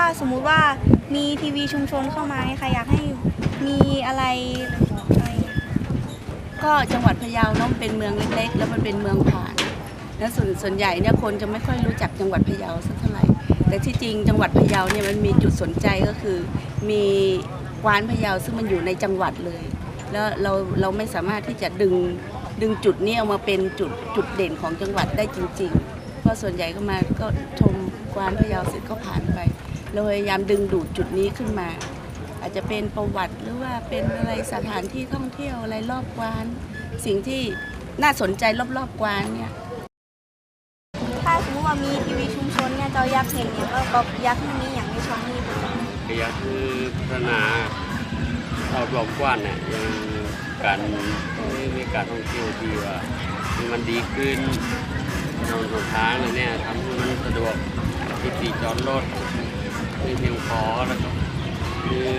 าสมมุติว่ามีทีวีชุมชนเข้ามาเนี่ยค่ะอยากให้มีอะไรอะไรเงี้ยก็จังหวัดพะเยาเนาะเป็นเมืองเล็กๆ แล้วมันเป็นเมืองผ่านแล้วส่วนส่วนใหญ่เนี่ยคนจะไม่ค่อยรู้จักจังหวัดพะเยาสักเท่าไหร่ แต่ที่จริงจังหวัดพะเยาเนี่ยมันมีจุดสนใจก็คือ มีกวานพะเยาซึ่งมันอยู่ในจังหวัดเลย แล้วเราเราไม่สามารถที่จะดึงดึงจุดนี้เอามาเป็นจุดจุดเด่นของจังหวัดได้จริง ๆ เพราะส่วนใหญ่ก็มาก็ชมกวานพะเยาเสร็จก็ผ่านไป เราพยายามดึงดูดจุดนี้ขึ้นมา อาจจะเป็นประวัติหรือว่าเป็นอะไรสถานที่ท่องเที่ยวอะไรรอบกวาน สิ่งที่น่าสนใจรอบๆกวานเนี่ยถ้าสมมติว่ามีทีวีชุมชนเนี่ยเราอยากเห็นอย่างก็ก็อยากให้มีอย่างในช่องนี้ค่ะก็อยากคือพัฒนาเรารอบกว้านเนี่ยยังการมีการท่องเที่ยวที่ว่ามันดีขึ้นถนนหนทางอะไรเนี่ยทำให้มันสะดวกที่ตีจอดรถ มีเพียงพอแล้วก็คือ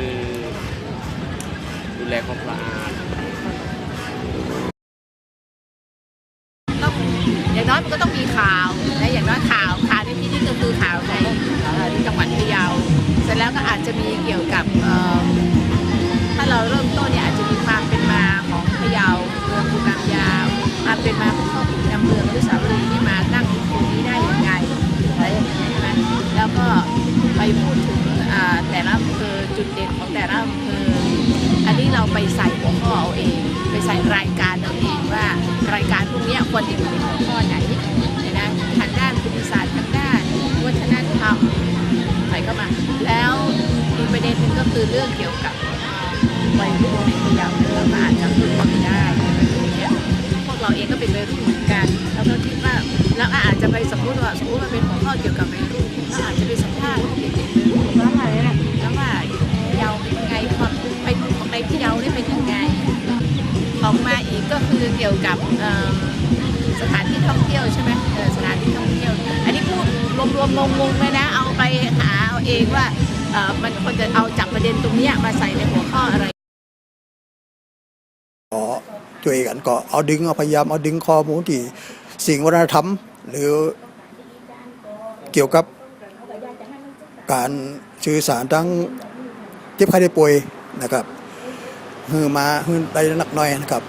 ดูแลความสะอาดต้องอย่างน้อยมันก็ต้องมีข่าวและอย่างน้อยข่าวข่าวในที่นี้ก็คือข่าวในที่จังหวัดพะเยาเสร็จแล้วก็อาจจะมีเกี่ยวกับถ้าเราเริ่มต้นเนี่ยอาจจะมีความเป็นมาของพะเยาเมืองภูกามยาวความเป็นมาของครอบครัวเมืองอนุสาว อันนี้เราไปใส่หัวข้อเอาเอง ไปใส่รายการเอาเองว่ารายการพวกนี้ควรจะอยู่ในหัวข้อไหนนี่ยนะทางด้านภูมิศาสตร์ทางด้านวัฒนธรรมใส่เข้ามา แล้วอีกประเด็นหนึ่งก็คือเรื่องเกี่ยวกับวัยรุ่นในพยาวเนี่ยเราก็อาจจะพูดว่ามได้อย่างนี้พวกเราเองก็เป็นวัยรุ่นเหมือนกันแล้วก็คิดว่าเราอาจจะไปสมมติว่าสมมติว่าเป็นหัวข้อเกี่ยวกับวัยรุ่นเราอาจจะไปสัมภาษณ์ ดูของในพะเยาเนี่ยเป็นยังไงออกมาอีกก็คือเกี่ยวกับสถานที่ท่องเที่ยวใช่ไหมสถานที่ท่องเที่ยว อันนี้พูดรวมๆงงๆเลยนะ เอาไปหาเอาเองว่ามันควรจะเอาจากประเด็นตรงนี้มาใส่ในหัวข้ออะไรก็ช่วยกันก็เอาดึงเอาพยายามเอาดึงข้อมูลที่สิ่งวัฒนธรรม หรือเกี่ยวกับการสื่อสารทั้งเจ็บไข้ได้ป่วยนะครับ ฮือมาฮือได้นักหน่อยนะครับ